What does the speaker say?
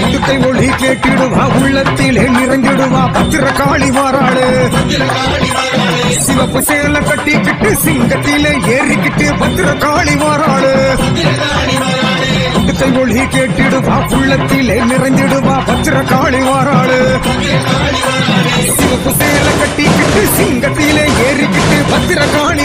முதுக்கை ஒளி கேட்டிடுவா உள்ளத்திலே நிறைஞ்சிடுவா பத்திரகாளி வாராளு. சிவப்பு சேல கட்டிக்கிட்டு சிங்கத்திலே ஏறிக்கிட்டு பத்திரகாளி வாராளு. முதுக்கை ஒளி கேட்டிடுவா உள்ளத்திலே நிறைஞ்சிடுவா பத்திரகாளி வாராளு. சிவப்பு சேல கட்டிக்கிட்டு சிங்கத்திலே ஏறிக்கிட்டு பத்திரகாளி